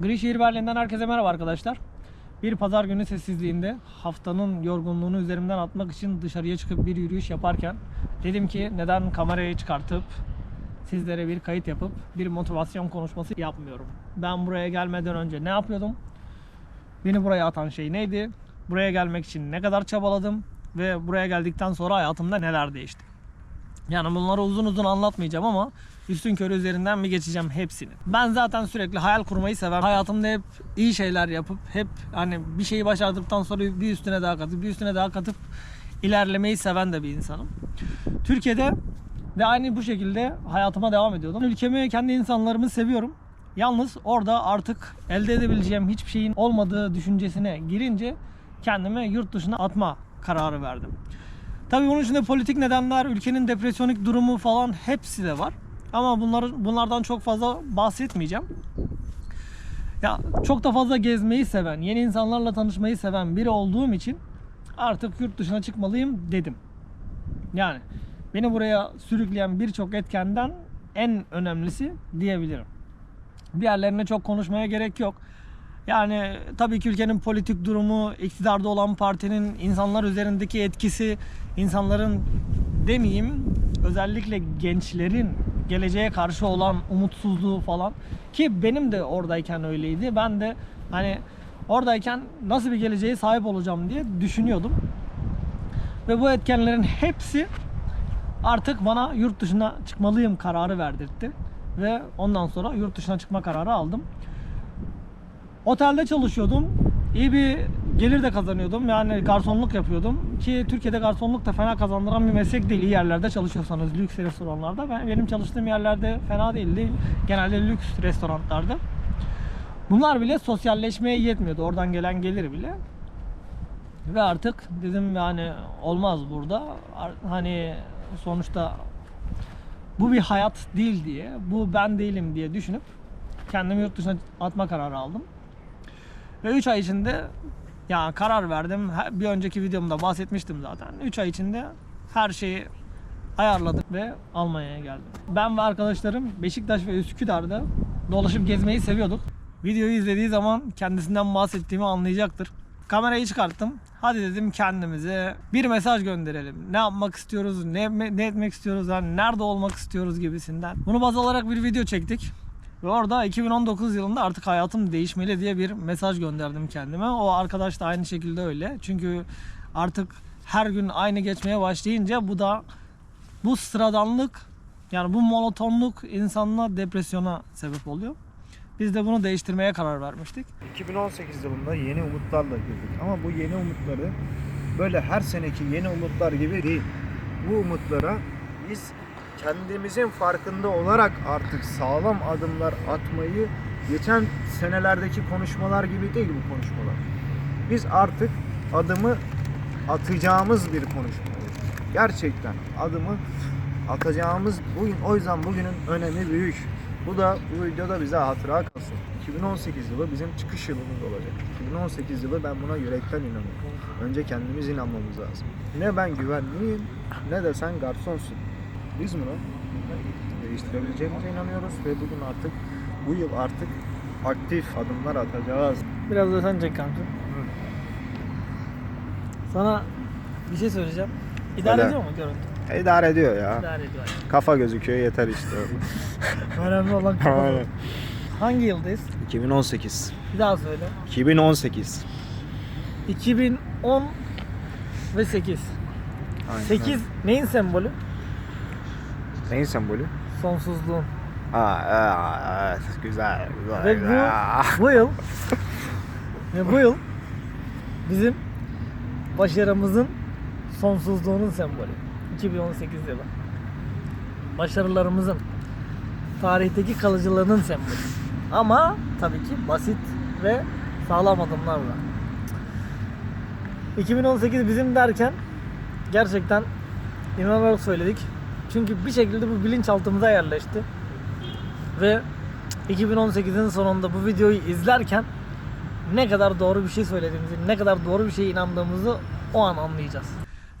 Grişehir Berlin'den herkese merhaba arkadaşlar. Bir pazar günü sessizliğinde haftanın yorgunluğunu üzerimden atmak için dışarıya çıkıp bir yürüyüş yaparken dedim ki neden kamerayı çıkartıp sizlere bir kayıt yapıp bir motivasyon konuşması yapmıyorum. Ben buraya gelmeden önce ne yapıyordum? Beni buraya atan şey neydi? Buraya gelmek için ne kadar çabaladım ve buraya geldikten sonra hayatımda neler değişti? Yani bunları uzun uzun anlatmayacağım ama üstün körü üzerinden bir geçeceğim hepsini. Ben zaten sürekli hayal kurmayı seven, hayatımda hep iyi şeyler yapıp hep hani bir şeyi başardıktan sonra bir üstüne daha katıp bir üstüne daha katıp ilerlemeyi seven de bir insanım. Türkiye'de de aynı bu şekilde hayatıma devam ediyordum. Ülkemi, kendi insanlarımı seviyorum. Yalnız orada artık elde edebileceğim hiçbir şeyin olmadığı düşüncesine girince kendimi yurt dışına atma kararı verdim. Tabii bunun içinde politik nedenler, ülkenin depresyonik durumu falan hepsi de var. Ama bunları bunlardan çok fazla bahsetmeyeceğim. Ya çok da fazla gezmeyi seven, yeni insanlarla tanışmayı seven biri olduğum için artık yurt dışına çıkmalıyım dedim. Yani beni buraya sürükleyen birçok etkenden en önemlisi diyebilirim. Diğerlerine çok konuşmaya gerek yok. Yani tabii ki ülkenin politik durumu, iktidarda olan partinin insanlar üzerindeki etkisi, insanların demeyeyim özellikle gençlerin geleceğe karşı olan umutsuzluğu falan ki benim de oradayken öyleydi. Ben de hani oradayken nasıl bir geleceğe sahip olacağım diye düşünüyordum. Ve bu etkenlerin hepsi artık bana yurt dışına çıkmalıyım kararı verdirtti. Ve ondan sonra yurt dışına çıkma kararı aldım. Otelde çalışıyordum. İyi bir gelir de kazanıyordum. Yani garsonluk yapıyordum. Ki Türkiye'de garsonluk da fena kazandıran bir meslek değil. İyi yerlerde çalışıyorsanız lüks restoranlarda. Ben, benim çalıştığım yerlerde fena değildi. Genelde lüks restoranlarda. Bunlar bile sosyalleşmeye yetmiyordu. Oradan gelen gelir bile. Ve artık dedim yani olmaz burada. Hani sonuçta bu bir hayat değil diye, bu ben değilim diye düşünüp kendimi yurt dışına atma kararı aldım. Ve 3 ay içinde ya karar verdim. Bir önceki videomda bahsetmiştim zaten. 3 ay içinde her şeyi ayarladık ve Almanya'ya geldim. Ben ve arkadaşlarım Beşiktaş ve Üsküdar'da dolaşıp gezmeyi seviyorduk. Videoyu izlediği zaman kendisinden bahsettiğimi anlayacaktır. Kamerayı çıkarttım. Hadi dedim kendimize bir mesaj gönderelim. Ne yapmak istiyoruz, ne, ne etmek istiyoruz, yani nerede olmak istiyoruz gibisinden. Bunu baz alarak bir video çektik. Ve orada 2019 yılında artık hayatım değişmeli diye bir mesaj gönderdim kendime. O arkadaş da aynı şekilde öyle. Çünkü artık her gün aynı geçmeye başlayınca bu da bu sıradanlık yani bu monotonluk insanla depresyona sebep oluyor. Biz de bunu değiştirmeye karar vermiştik. 2018 yılında yeni umutlarla girdik ama bu yeni umutları böyle her seneki yeni umutlar gibi değil. Bu umutlara biz kendimizin farkında olarak artık sağlam adımlar atmayı geçen senelerdeki konuşmalar gibi değil bu konuşmalar. Biz artık adımı atacağımız bir konuşmayız. Gerçekten adımı atacağımız bugün o yüzden bugünün önemi büyük. Bu da bu videoda bize hatıra kalsın. 2018 yılı bizim çıkış yılımız olacak. 2018 yılı ben buna yürekten inanıyorum. Önce kendimiz inanmamız lazım. Ne ben güvenliyim ne de sen garsonsun. Biz bunu değiştirebileceğimize inanıyoruz ve bugün artık bu yıl artık aktif adımlar atacağız. Biraz da sen çek kanka. Sana bir şey söyleyeceğim. İdare Söyle. ediyor mu görüntü? İdare ediyor ya. İdare ediyor. yani. Kafa gözüküyor yeter işte. Önemli olan kafa. Aynen. Hangi yıldayız? 2018. Bir daha söyle. 2018. 2010 ve 8. Aynen 8 neyin sembolü? Neyin sembolü? Sonsuzluğun. Aa, aa, evet, güzel, güzel. Ve bu, bu yıl ve bu yıl bizim başarımızın sonsuzluğunun sembolü. 2018 yılı. Başarılarımızın tarihteki kalıcılığının sembolü. Ama tabii ki basit ve sağlam adımlarla. 2018 bizim derken gerçekten inanarak söyledik. Çünkü bir şekilde bu bilinçaltımıza yerleşti. Ve 2018'in sonunda bu videoyu izlerken ne kadar doğru bir şey söylediğimizi, ne kadar doğru bir şeye inandığımızı o an anlayacağız.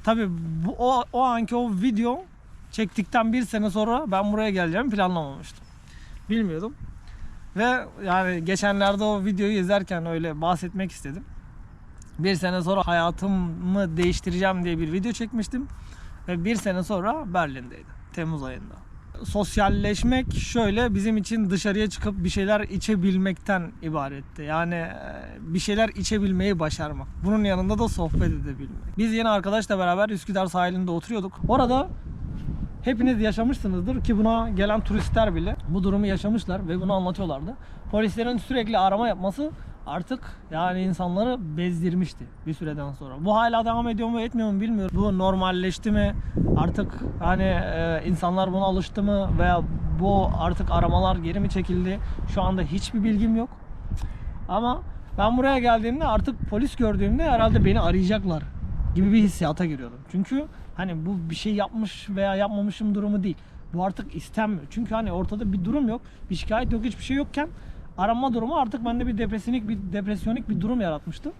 Tabii bu o, o anki o video çektikten bir sene sonra ben buraya geleceğimi planlamamıştım. Bilmiyordum. Ve yani geçenlerde o videoyu izlerken öyle bahsetmek istedim. Bir sene sonra hayatımı değiştireceğim diye bir video çekmiştim. Ve bir sene sonra Berlin'deydim. Temmuz ayında. Sosyalleşmek şöyle bizim için dışarıya çıkıp bir şeyler içebilmekten ibaretti. Yani e, bir şeyler içebilmeyi başarmak. Bunun yanında da sohbet edebilmek. Biz yeni arkadaşla beraber Üsküdar sahilinde oturuyorduk. Orada hepiniz yaşamışsınızdır ki buna gelen turistler bile bu durumu yaşamışlar ve bunu anlatıyorlardı. Polislerin sürekli arama yapması artık yani insanları bezdirmişti bir süreden sonra. Bu hala devam ediyor mu etmiyor mu bilmiyorum. Bu normalleşti mi? Artık hani e, insanlar buna alıştı mı veya bu artık aramalar geri mi çekildi? Şu anda hiçbir bilgim yok. Ama ben buraya geldiğimde artık polis gördüğümde herhalde beni arayacaklar gibi bir hissiyata giriyordum. Çünkü hani bu bir şey yapmış veya yapmamışım durumu değil. Bu artık istenmiyor. Çünkü hani ortada bir durum yok, bir şikayet yok, hiçbir şey yokken aranma durumu artık bende bir depresyonik bir depresyonik bir durum yaratmıştı.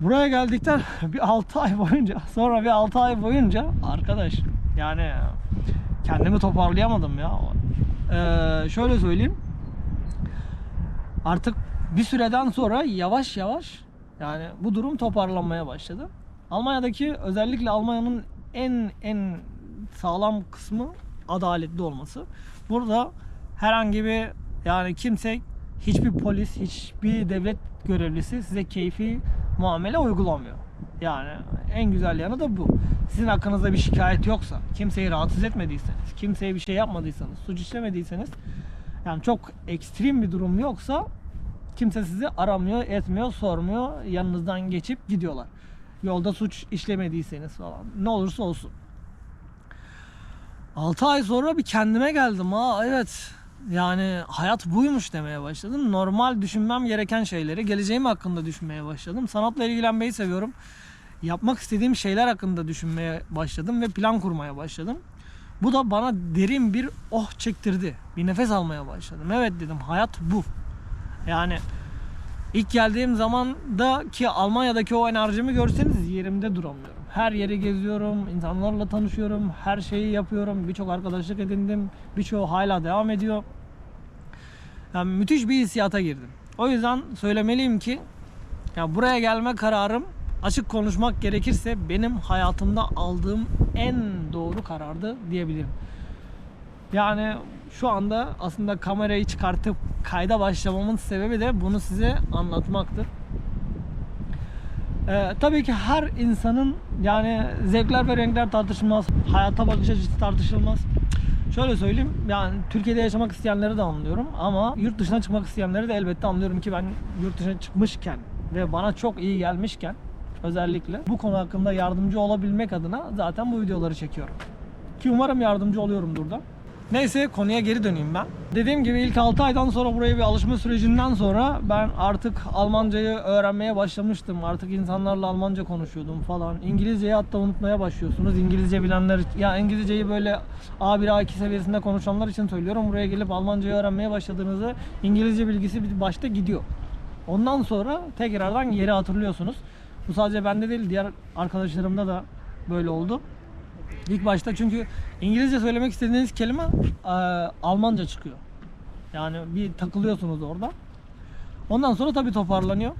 Buraya geldikten bir 6 ay boyunca sonra bir 6 ay boyunca arkadaş yani kendimi toparlayamadım ya. Ee, şöyle söyleyeyim. Artık bir süreden sonra yavaş yavaş yani bu durum toparlanmaya başladı. Almanya'daki özellikle Almanya'nın en en sağlam kısmı adaletli olması. Burada herhangi bir yani kimse hiçbir polis, hiçbir devlet görevlisi size keyfi muamele uygulamıyor. Yani en güzel yanı da bu. Sizin hakkınızda bir şikayet yoksa, kimseyi rahatsız etmediyseniz, kimseye bir şey yapmadıysanız, suç işlemediyseniz yani çok ekstrem bir durum yoksa kimse sizi aramıyor, etmiyor, sormuyor. Yanınızdan geçip gidiyorlar. Yolda suç işlemediyseniz falan. Ne olursa olsun. 6 ay sonra bir kendime geldim. Ha evet. Yani hayat buymuş demeye başladım. Normal düşünmem gereken şeyleri, geleceğim hakkında düşünmeye başladım. Sanatla ilgilenmeyi seviyorum. Yapmak istediğim şeyler hakkında düşünmeye başladım ve plan kurmaya başladım. Bu da bana derin bir oh çektirdi. Bir nefes almaya başladım. Evet dedim hayat bu. Yani ilk geldiğim zaman da ki Almanya'daki o enerjimi görseniz yerimde duramıyorum. Her yeri geziyorum, insanlarla tanışıyorum, her şeyi yapıyorum. Birçok arkadaşlık edindim. Birçoğu hala devam ediyor. Yani müthiş bir hissiyata girdim. O yüzden söylemeliyim ki ya buraya gelme kararım açık konuşmak gerekirse benim hayatımda aldığım en doğru karardı diyebilirim. Yani şu anda aslında kamerayı çıkartıp kayda başlamamın sebebi de bunu size anlatmaktır. Ee, tabii ki her insanın yani zevkler ve renkler tartışılmaz, hayata bakış açısı tartışılmaz. Şöyle söyleyeyim, yani Türkiye'de yaşamak isteyenleri de anlıyorum ama yurt dışına çıkmak isteyenleri de elbette anlıyorum ki ben yurt dışına çıkmışken ve bana çok iyi gelmişken özellikle bu konu hakkında yardımcı olabilmek adına zaten bu videoları çekiyorum. Ki umarım yardımcı oluyorumdur da. Neyse konuya geri döneyim ben. Dediğim gibi ilk 6 aydan sonra buraya bir alışma sürecinden sonra ben artık Almancayı öğrenmeye başlamıştım. Artık insanlarla Almanca konuşuyordum falan. İngilizceyi hatta unutmaya başlıyorsunuz. İngilizce bilenler ya İngilizceyi böyle A1 A2 seviyesinde konuşanlar için söylüyorum. Buraya gelip Almancayı öğrenmeye başladığınızda İngilizce bilgisi bir başta gidiyor. Ondan sonra tekrardan yeri hatırlıyorsunuz. Bu sadece bende değil diğer arkadaşlarımda da böyle oldu. İlk başta çünkü İngilizce söylemek istediğiniz kelime e, Almanca çıkıyor. Yani bir takılıyorsunuz orada. Ondan sonra tabii toparlanıyor.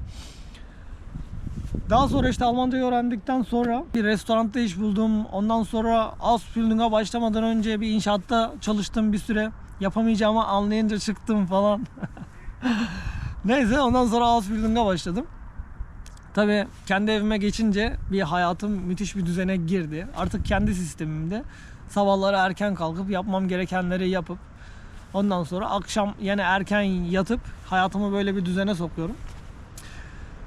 Daha sonra işte Almancayı öğrendikten sonra bir restoranda iş buldum. Ondan sonra Ausbildung'a başlamadan önce bir inşaatta çalıştım bir süre. Yapamayacağımı anlayınca çıktım falan. Neyse ondan sonra Ausbildung'a başladım. Tabii kendi evime geçince bir hayatım müthiş bir düzene girdi. Artık kendi sistemimde sabahları erken kalkıp yapmam gerekenleri yapıp ondan sonra akşam yine erken yatıp hayatımı böyle bir düzene sokuyorum.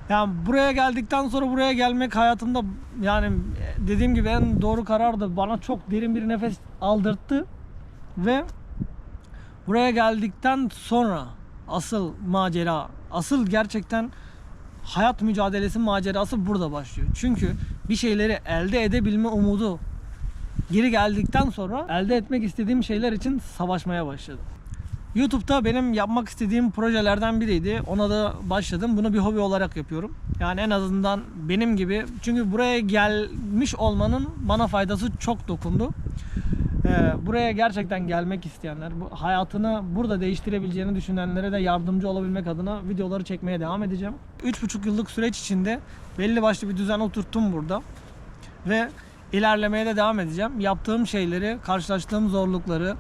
Yani buraya geldikten sonra buraya gelmek hayatımda yani dediğim gibi en doğru karardı. Bana çok derin bir nefes aldırttı ve buraya geldikten sonra asıl macera, asıl gerçekten hayat mücadelesi macerası burada başlıyor. Çünkü bir şeyleri elde edebilme umudu geri geldikten sonra elde etmek istediğim şeyler için savaşmaya başladım. YouTube'da benim yapmak istediğim projelerden biriydi. Ona da başladım. Bunu bir hobi olarak yapıyorum. Yani en azından benim gibi. Çünkü buraya gelmiş olmanın bana faydası çok dokundu. Ee, buraya gerçekten gelmek isteyenler, bu hayatını burada değiştirebileceğini düşünenlere de yardımcı olabilmek adına videoları çekmeye devam edeceğim. 3,5 yıllık süreç içinde belli başlı bir düzen oturttum burada. Ve ilerlemeye de devam edeceğim. Yaptığım şeyleri, karşılaştığım zorlukları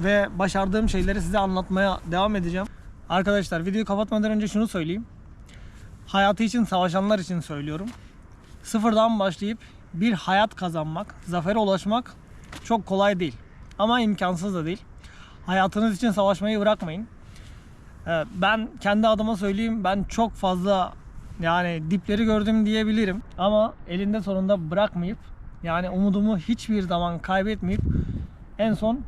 ve başardığım şeyleri size anlatmaya devam edeceğim. Arkadaşlar videoyu kapatmadan önce şunu söyleyeyim. Hayatı için savaşanlar için söylüyorum. Sıfırdan başlayıp bir hayat kazanmak, zafere ulaşmak çok kolay değil. Ama imkansız da değil. Hayatınız için savaşmayı bırakmayın. Ee, Ben kendi adıma söyleyeyim ben çok fazla yani dipleri gördüm diyebilirim. Ama elinde sonunda bırakmayıp yani umudumu hiçbir zaman kaybetmeyip en son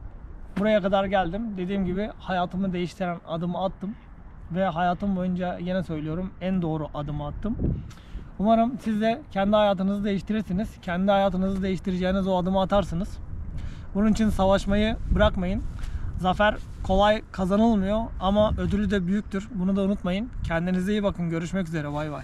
buraya kadar geldim. Dediğim gibi hayatımı değiştiren adımı attım. Ve hayatım boyunca yine söylüyorum en doğru adımı attım. Umarım siz de kendi hayatınızı değiştirirsiniz. Kendi hayatınızı değiştireceğiniz o adımı atarsınız. Bunun için savaşmayı bırakmayın. Zafer kolay kazanılmıyor ama ödülü de büyüktür. Bunu da unutmayın. Kendinize iyi bakın. Görüşmek üzere. Bay bay.